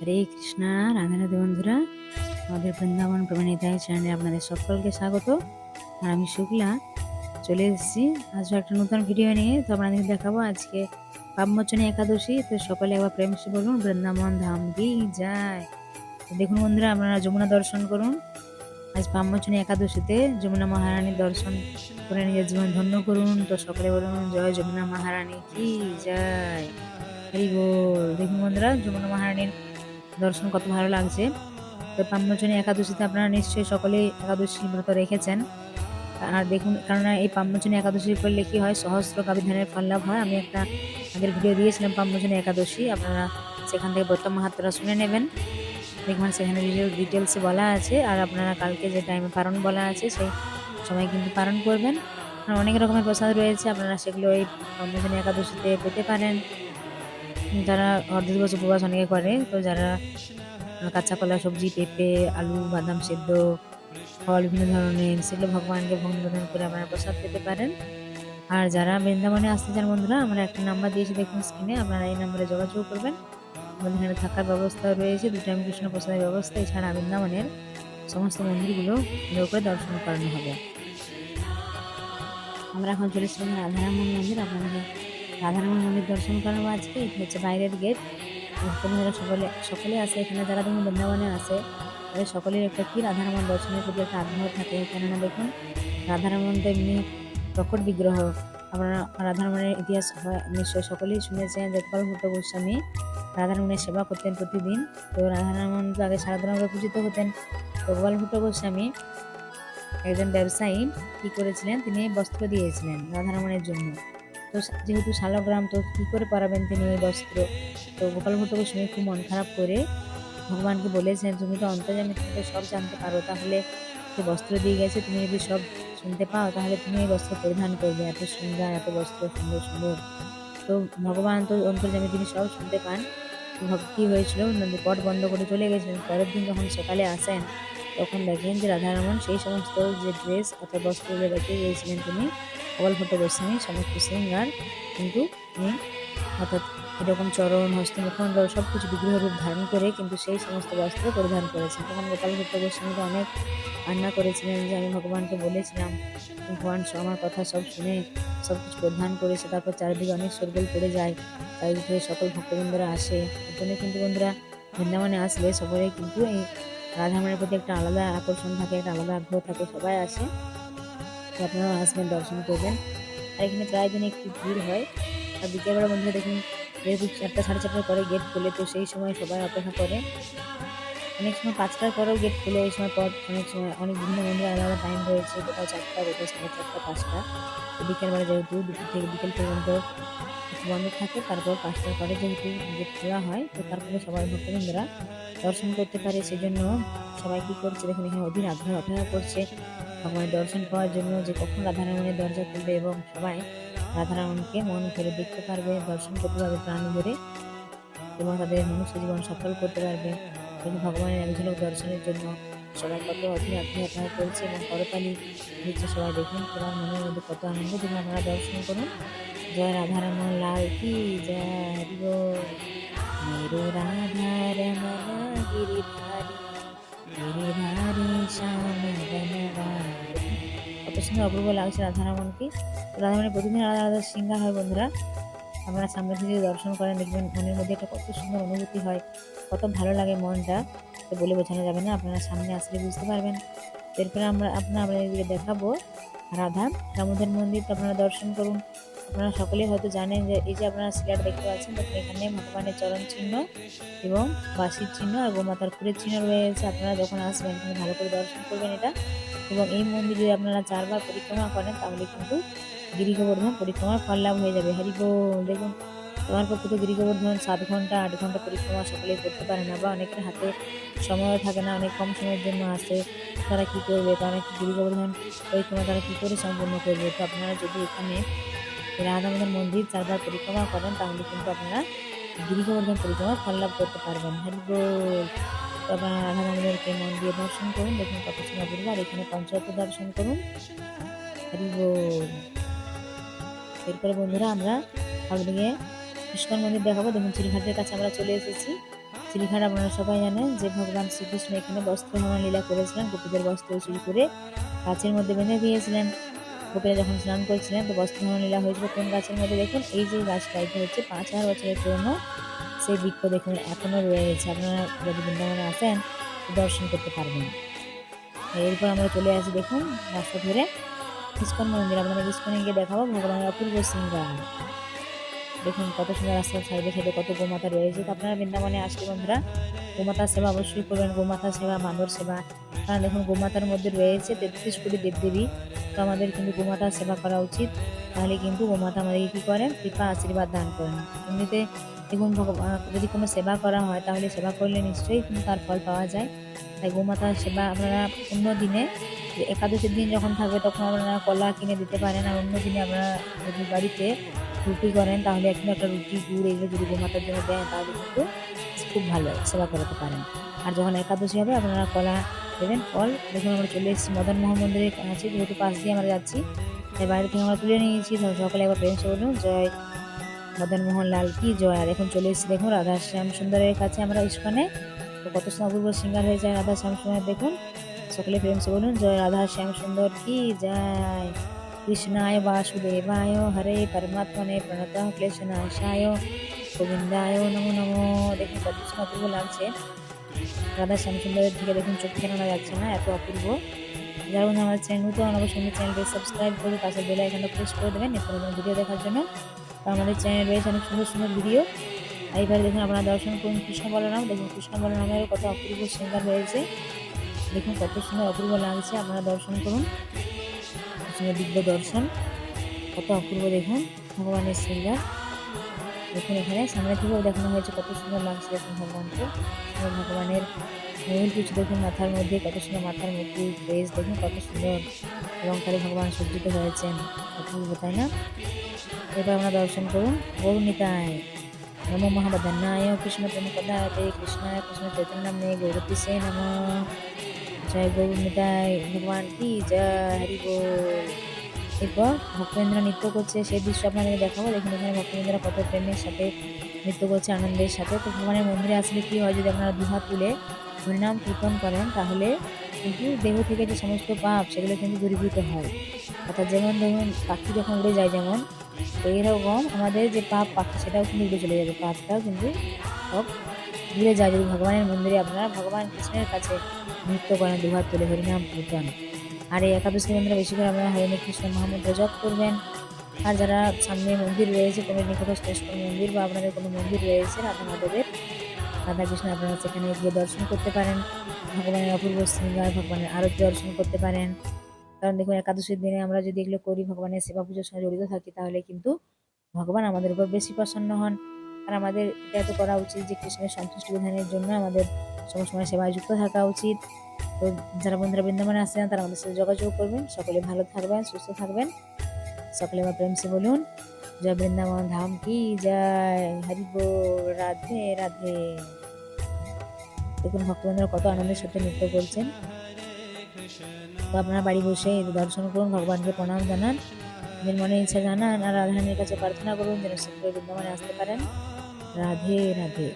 হরে কৃষ্ণা, রাধা রাধে বন্ধুরা। আমাদের বৃন্দাবন প্রমাণিতায় চ্যানেলে আপনাদের সকলকে স্বাগত। আর আমি শুক্লা, চলে এসেছি। আজও একটা নতুন ভিডিও নিয়ে। তো আপনাদের দেখাবো আজকে পাপমোচনী একাদশী। তো সকলে একবার প্রেম বলুন, বৃন্দাবন ধাম কি যায়? দেখুন বন্ধুরা, আপনারা যমুনা দর্শন করুন। আজ পাপমোচনী একাদশীতে যমুনা মহারানীর দর্শন করে নিজের জীবন ধন্য করুন। তো সকলে বলুন, জয় যমুনা মহারানী, কি যায়? হরি বল। দেখুন বন্ধুরা, যমুনা মহারানীর দর্শন কত ভালো লাগছে। তো পাম্যচনী একাদশীতে আপনারা নিশ্চয়ই সকলেই একাদশী ব্রত রেখেছেন। আর দেখুন, কেননা এই পাম্যচনী একাদশী করলে কি হয়, সহস্র কাবিধানের ফল লাভ হয়। আমি একটা আগের ভিডিও দিয়েছিলাম পাম্যচনী একাদশী, আপনারা সেখান থেকে ব্রত মাহাত্রা শুনে নেবেন। দেখবেন সেখানে ডিটেলসে বলা আছে, আর আপনারা কালকে যে টাইমে পালন বলা আছে, সেই সময় কিন্তু পালন করবেন। অনেক রকমের প্রসাদ রয়েছে, আপনারা সেগুলো এই পাম্যচনী একাদশীতে পেতে পারেন। যারা অর্ধ দিবস উপবাস অনেকে করে। তো যারা কাঁচা কলা সবজি, পেঁপে, আলু, বাদাম সেদ্ধ, ফল বিভিন্ন ধরনের, সেগুলো ভগবানকে ভোগ নিবেদন করে আপনারা প্রসাদ পেতে পারেন। আর যারা বৃন্দাবনে আসতে চান বন্ধুরা, আমরা একটা নাম্বার দিয়েছি দেখুন স্ক্রিনে আপনারা এই নাম্বারে যোগাযোগ করবেন। আমাদের এখানে থাকার ব্যবস্থা রয়েছে দু টাইম কৃষ্ণ প্রসাদের ব্যবস্থা, এছাড়া বৃন্দাবনের সমস্ত মন্দিরগুলো সুন্দর করে দর্শন করানো হবে। আমরা এখন চলে এসেছিলাম রাধারামন মন্দির, আপনাদের রাধারমণ মন্দির দর্শন করাবো আজকে এটি হচ্ছে বাইরের গেট। ভক্তবৃন্দরা সকলে সকলে আসে এখানে যারা দেখুন বৃন্দাবনে আসে তাদের সকলের একটা কি রাধারমণ দর্শনের প্রতি একটা আগ্রহ থাকে। কেননা দেখুন রাধারমণ তো এমনি প্রকট বিগ্রহ। আপনারা রাধারমণের ইতিহাস নিশ্চয় সকলেই শুনেছেন যে গোপাল ভট্ট গোস্বামী রাধারমণের সেবা করতেন প্রতিদিন। তো রাধারমণ তো আগে সারাধনভাবে পূজিত হতেন। গোপাল ভট্ট গোস্বামী একজন ব্যবসায়ী, কি করেছিলেন? তিনি বস্ত্র দিয়েছিলেন রাধারমণের জন্য। তো যেহেতু শালগ্রাম, তো কী করে পরাবেন তিনি ওই বস্ত্র? তো গোপাল ভট্ট গোস্বামী খুব মন খারাপ করে ভগবানকে বলেছেন, তুমি তো অন্তর্জামী তুমি সব জানতে পারো, তাহলে যে বস্ত্র দিয়ে গেছে, তুমি যদি সব শুনতে পাও, তাহলে তুমি এই বস্ত্র পরিধান করবে। এত সুন্দর, এত বস্ত্র, সুন্দর সুন্দর। তো ভগবান তো অন্তর্জামী তিনি সব শুনতে পান। ভক্তি হয়েছিল? পট বন্ধ করে চলে গেছিলেন পরের দিন যখন সকালে আসেন, তখন দেখেন যে রাধারমন সেই সমস্ত যে ড্রেস অর্থাৎ বস্ত্র রেখে গিয়েছিলেন তিনি ভট্ট গোস্বামী সমস্ত শৃঙ্গার কিন্তু তিনি অর্থাৎ এরকম চরণ হস্ত মুখমণ্ডল সব কিছু বিগ্রহ রূপ ধারণ করে কিন্তু সেই সমস্ত বস্ত্র পরিধান করেছেন। তখন গোপাল ভট্ট গোস্বামীকে অনেক কান্না করেছিলেন যে, আমি ভগবানকে বলেছিলাম, ভগবান আমার কথা সব শুনে সব কিছু পরিধান করেছে, তারপর চারিদিকে অনেক সরগোল পড়ে যায় চারিদিকে সকল ভক্তবৃন্দরা আসে। এর জন্য কিন্তু বন্ধুরা বৃন্দাবনে আসলে সকলেই কিন্তু এই রাধারমণের প্রতি একটা আলাদা আকর্ষণ থাকে, একটা আলাদা আগ্রহ থাকে, সবাই আসে। তো আপনারাও আসবেন দর্শন করবেন। আর এখানে প্রায় দিন একটু ভিড় হয়। আর বিকেলবেলা বন্ধুরা দেখুন, যেহেতু চারটা, সাড়ে চারটার পরে গেট খুলে, তো সেই সময় সবাই অপেক্ষা করে। অনেক সময় পাঁচটার পরেও গেট খুলে এই সময় পর অনেক সময়, অনেক বিভিন্ন বন্ধুরা আলাদা টাইম রয়েছে, কোথাও চারটা, কোথাও সাড়ে চারটা, পাঁচটা। বিকেলবেলা যেহেতু দুপুর থেকে বিকেল পর্যন্ত বন্ধ থাকে, তারপর পাঁচটার পরে যেহেতু গেট হয়, তো তারপরে সবাই ভক্তবৃন্দরা দর্শন করতে পারে। সেজন্য সবাই কী করছে? দেখুন, এখানে অধীর আগ্রহ অপেক্ষা করছে ভগবানের দর্শন পাওয়ার জন্য যে কখন রাধারমণের দরজা খুলবে এবং সবাই রাধারমণকে মন করে দেখতে পারবে, দর্শন করতে পারবে, প্রাণ ধরে এবং তাদের মনুষ্য জীবন সফল করতে পারবে। এবং ভগবানের এক দর্শনের জন্য সবাই কত অধীর আগ্রহ অপেক্ষা করছে এবং করতালি দিচ্ছে সবাই দেখুন, তোমার মনের মধ্যে কত আনন্দ তুমি আপনারা দর্শন করুন। জয় রাধারমন লাল কি জয় মেরু রাধারমন গিরিধারী কত সুন্দর অপূর্ব লাগছে রাধারমনকে রাধারমণের প্রতিদিন আলাদা আলাদা সিঙ্গার হয় বন্ধুরা আপনারা সামনে থেকে দর্শন করেন দেখবেন মনের মধ্যে একটা কত সুন্দর অনুভূতি হয় কত ভালো লাগে মনটা তো বলে বোঝানো যাবে না আপনারা সামনে আসলে বুঝতে পারবেন এরপরে আমরা আপনার আপনাদেরকে দেখাবো রাধা দামোদর মন্দির আপনারা দর্শন করুন আপনারা সকলেই হয়তো জানেন যে এই যে আপনারা সিলার দেখতে পাচ্ছেন দেখুন এখানে ভগবানের চরণ চিহ্ন এবং বাসির চিহ্ন আর গোমাতার ফুলের চিহ্ন রয়েছে। আপনারা যখন আসবেন এখানে ভালো করে দর্শন করবেন এটা। এবং এই মন্দির আপনারা চারবার পরিক্রমা করেন, তাহলে কিন্তু গিরিগোবর্ধন পরিক্রমার ফল লাভ হয়ে যাবে। হরি দেখুন, তোমার পক্ষে তো গিরিগোবর্ধন সাত ঘণ্টা, আট ঘণ্টা পরিক্রমা সকলেই করতে পারে না বা অনেকের হাতে সময় থাকে না, অনেক কম সময়ের জন্য আসে। তারা কী করবে? তারা গিরিগোবর্ধন পরিক্রমা তারা কী করে সম্পূর্ণ করবে? তো আপনারা যদি এখানে রাধামোদন মন্দির চারবার পরিক্রমা করেন, তাহলে কিন্তু আপনারা গিরিগোবর্ধন পরিক্রমা ফল লাভ করতে পারবেন। হরি বল তো আপনারা রাধা মন্দিরকে মন দর্শন করুন, দেখুন কত সময় আর এখানে পঞ্চায়েত দর্শন করুন। বল এরপরে বন্ধুরা আমরা আপনাদেরকে ইস্কন মন্দির দেখাবো। দেখুন চিড়িঘাটের কাছে আমরা চলে এসেছি। চিলিঘাট আপনারা সবাই জানেন যে ভগবান শ্রীকৃষ্ণ এখানে বস্ত্র লীলা করেছিলেন, গোপীদের বস্ত্র চুরি করে গাছের মধ্যে বেঁধে দিয়েছিলেন। গোপীরা যখন স্নান করছিলেন তো বস্ত্র লীলা হয়েছিল কোন গাছের মধ্যে দেখুন? এই যে গাছটা এটা হচ্ছে, পাঁচ হাজার বছরের পুরনো, সেই বৃক্ষ দেখুন এখনও রয়ে গেছে আপনারা যদি বৃন্দাবনে আসেন, দর্শন করতে পারবেন। এরপর আমরা চলে আসি, দেখুন, রাস্তা ধরে। ইস্কন মন্দির, আপনাদের ইস্কনে গিয়ে দেখাবো, ভগবানের অপূর্ব সিংহার দেখুন, কত সুন্দর রাস্তার সাইডে সাইডে কত গোমাতা রয়েছে। তো আপনারা বৃন্দাবনে আসলে বন্ধুরা গোমাতার সেবা অবশ্যই করবেন। গোমাতার সেবা বানর সেবা। কারণ দেখুন, গোমাতার মধ্যে রয়েছে তেত্রিশ কোটি দেবদেবী। তো আমাদের কিন্তু গোমাতার সেবা করা উচিত। তাহলে কিন্তু গোমাতা আমাদেরকে কী করেন? কৃপা, আশীর্বাদ দান করেন। এমনিতে দেখুন যদি কোনো সেবা করা হয়, তাহলে সেবা করলে নিশ্চয়ই কিন্তু তার ফল পাওয়া যায়। তাই গোমাতার সেবা আপনারা অন্য দিনে একাদশীর দিন যখন থাকবে তখন আপনারা কলা কিনে দিতে পারেন। আর অন্য দিনে আপনারা যদি বাড়িতে রুটি করেন, তাহলে একটু একটা রুটি গুড় এগুলো যদি গোমাতার জন্য দেন, তাহলে কিন্তু খুব ভালো সেবা করাতে পারেন। আর যখন একাদশী হবে, আপনারা কলা দেবেন ফল দেখুন, আমরা চলে এসেছি মদন মোহন মন্দিরে আছি, যেহেতু পাশ দিয়ে আমরা যাচ্ছি, তাই বাইরে থেকে আমরা তুলে নিয়েছি। সকালে একবার প্রেম বলুন, জয় মদন মোহন লাল কি জয়? আর এখন চলে এসেছি, দেখুন, রাধা শ্যাম সুন্দরের কাছে, আমরা ইস্কনে। তো কত অপূর্ব সিঙ্গার হয়ে যায় রাধা শ্যাম সুন্দর, দেখুন। সকলে প্রেম বলুন, জয় রাধা শ্যাম সুন্দর কি জয়? কৃষ্ণায় বাসুদেবায় হরে পরমাত্মনে প্রণত ক্লেশনাশায় গোবিন্দায় নমো নমো দেখুন কত অপূর্ব লাগছে রাধা শ্যাম সুন্দরের দিকে দেখুন চোখ ফেরানো যাচ্ছে না এত অপূর্ব যারা বন্ধু আমার চ্যানেল নতুন আমার চ্যানেলকে সাবস্ক্রাইব করে পাশে বেল আইকনটা প্রেস করে দেবেন নিত্য নতুন ভিডিও দেখার জন্য আমাদের চ্যানেল রয়েছে অনেক সুন্দর সুন্দর ভিডিও আর দেখুন আপনারা দর্শন করুন কৃষ্ণ বলরাম দেখুন কৃষ্ণ বলরামের কত অপূর্ব সিঙ্গার রয়েছে দেখুন কত সুন্দর অপূর্ব লাগছে আপনারা দর্শন করুন সুন্দর দিব্য দর্শন, কত অপূর্ব দেখুন, ভগবানের সিঙ্গার দেখুন এখানে, সামনে থেকেও দেখানো হয়েছে কত সুন্দর লাগছে দেখুন ভগবানকে। ভগবানের মূল কিছু দেখুন, মাথার মধ্যে কত সুন্দর মাথার মধ্যে ফ্রেস দেখুন, কত সুন্দর অলঙ্কারে ভগবান সজ্জিত হয়েছেন। অপূর্ব, তাই না? এবার আমরা দর্শন করুন, গৌরনিতায়। নম মহাবদন্নায় কৃষ্ণ প্রেমপদাতে কৃষ্ণায় কৃষ্ণ চৈতন্য নামে গৌরতী সে নম। জয় গৌরনিতায় ভগবান কি জয় হরি এরপর ভক্তেন্দ্র নৃত্য করছে সেই দৃশ্য আপনাদের দেখাবো। দেখুন, এখানে ভক্তেন্দ্র কত প্রেমের সাথে নৃত্য করছে, আনন্দের সাথে। তো ভগবানের মন্দিরে আসলে কি হয়, যদি আপনারা দুহাত তুলে হরিনাম কীর্তন করেন, তাহলে কিন্তু দেহ থেকে যে সমস্ত পাপ, সেগুলো কিন্তু দূরীভূত হয়। অর্থাৎ যেমন ধরুন, পাখি যখন উড়ে যায় যেমন, তো এরকম আমাদের যে পাপ, পাখি, সেটাও কিন্তু উড়ে চলে যাবে। পাপটাও কিন্তু সব যায় যদি ভগবানের মন্দিরে আপনারা ভগবান কৃষ্ণের কাছে নৃত্য করেন দুহাত তুলে হরিনাম কীর্তন। আর এই একাদশী মন্দিরে বেশি করে আপনারা হরে কৃষ্ণ মহামন্ত্র জপ করবেন। আর যারা সামনে মন্দির রয়েছে, কোনো নিকটস্থ মন্দির বা আপনাদের কোনো মন্দির রয়েছে রাধা কৃষ্ণ আপনারা সেখানে গিয়ে দর্শন করতে পারেন। ভগবানের অপূর্ব শৃঙ্গার, ভগবানের আরতি দর্শন করতে পারেন। কারণ দেখুন, একাদশীর দিনে আমরা যদি এগুলো করি, ভগবানের সেবা পুজোর সঙ্গে জড়িত থাকি, তাহলে কিন্তু ভগবান আমাদের উপর বেশি প্রসন্ন হন। আর আমাদের এটা তো করা উচিত যে কৃষ্ণের সন্তুষ্টি বিধানের জন্য আমাদের সময় সেবায় যুক্ত থাকা উচিত। তো যারা বন্ধুরা বৃন্দাবনে আসছেন, তারা আমাদের সাথে যোগাযোগ করবেন। সকলে ভালো থাকবেন, সুস্থ থাকবেন। সকলে আমার প্রেম সে বলুন। জয় বৃন্দাবন, ধাম কি জয়। হরি বল রাধে রাধে। দেখুন ভক্তবন্ধুরা কত আনন্দের সাথে নৃত্য করছেন। তো আপনারা বাড়ি বসে দর্শন করুন, ভগবানকে প্রণাম জানান। নিজের মনে ইচ্ছা জানান আর রাধারানীর কাছে প্রার্থনা করুন যেন শীঘ্র বৃন্দাবনে আসতে পারেন। রাধে রাধে